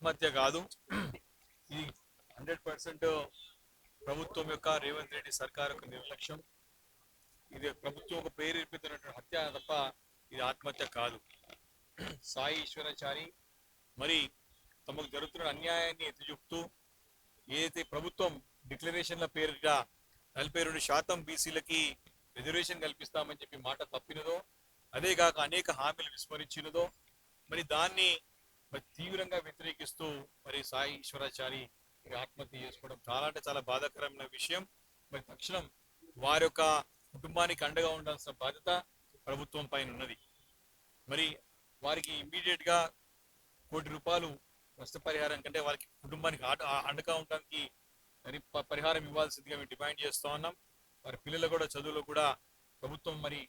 ఆత్మహత్య కాదు. ఇది హండ్రెడ్ పర్సెంట్ ప్రభుత్వం యొక్క రేవంత్ రెడ్డి సర్కార్ యొక్క నిర్లక్ష్యం. ఇది ప్రభుత్వం ఒక ప్రేరేపితున్నటువంటి హత్య తప్ప ఇది ఆత్మహత్య కాదు. సాయి ఈశ్వరాచారి మరి తమకు జరుగుతున్న అన్యాయాన్ని ఎత్తి చూపుతూ ఏదైతే ప్రభుత్వం డిక్లరేషన్ల పేరిట నలభై రెండు శాతం బీసీలకి రిజర్వేషన్ కల్పిస్తామని చెప్పి మాట తప్పినదో అదే కాక అనేక హామీలు విస్మరించినదో మరి దాన్ని మరి తీవ్రంగా వ్యతిరేకిస్తూ మరి సాయి ఈశ్వరాచారి ఆత్మహత్య చేసుకోవడం చాలా అంటే చాలా బాధాకరమైన విషయం. మరి తక్షణం వారి యొక్క కుటుంబానికి అండగా ఉండాల్సిన బాధ్యత ప్రభుత్వం పైన ఉన్నది. మరి వారికి ఇమ్మీడియట్గా కోటి రూపాయలు నష్టపరిహారం కంటే వారికి కుటుంబానికి ఆట అండగా ఉండడానికి మరి పరిహారం ఇవ్వాల్సిందిగా మేము డిమాండ్ చేస్తా ఉన్నాం. వారి పిల్లలు కూడా చదువులో కూడా ప్రభుత్వం మరి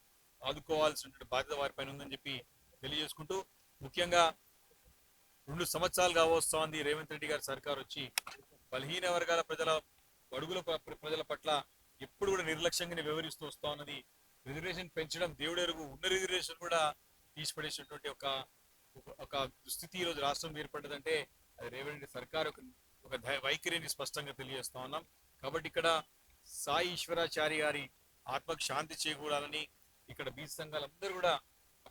ఆదుకోవాల్సిన బాధ్యత వారిపైన ఉందని చెప్పి తెలియజేసుకుంటూ ముఖ్యంగా రెండు సంవత్సరాలు కావస్తోంది. రేవంత్ రెడ్డి గారి సర్కార్ వచ్చి బలహీన వర్గాల ప్రజల అడుగుల ప్రజల పట్ల ఎప్పుడు కూడా నిర్లక్ష్యంగానే వివరిస్తూ వస్తా ఉన్నది రిజర్వేషన్ పెంచడం దేవుడెరుగు. ఉన్న రిజర్వేషన్ కూడా తీసిపడేసినటువంటి ఒక ఒక- దుస్థితి ఈరోజు రోజు రాష్ట్రం ఏర్పడ్డదంటే అది రేవంత్ రెడ్డి సర్కార్ ఒక ఒక వైఖరిని స్పష్టంగా తెలియజేస్తా ఉన్నాం. కాబట్టి ఇక్కడ సాయి ఈశ్వరాచారి గారి ఆత్మకు శాంతి చేకూడాలని ఇక్కడ బీచ్ సంఘాలందరూ కూడా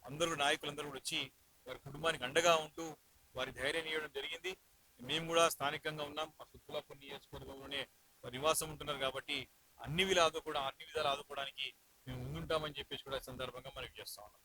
అందరూ నాయకులందరూ కూడా వచ్చి వారి కుటుంబానికి అండగా ఉంటూ వారి ధైర్యం ఇవ్వడం జరిగింది. మేము కూడా స్థానికంగా ఉన్నాం. మా సుత్తులాపూర్ నియోజకవర్గంలోనే నివాసం ఉంటున్నారు కాబట్టి అన్ని విధాలు కూడా అన్ని విధాలు ఆదుకోవడానికి మేము ముందుంటామని చెప్పేసి కూడా సందర్భంగా మనకి చేస్తా ఉన్నాం.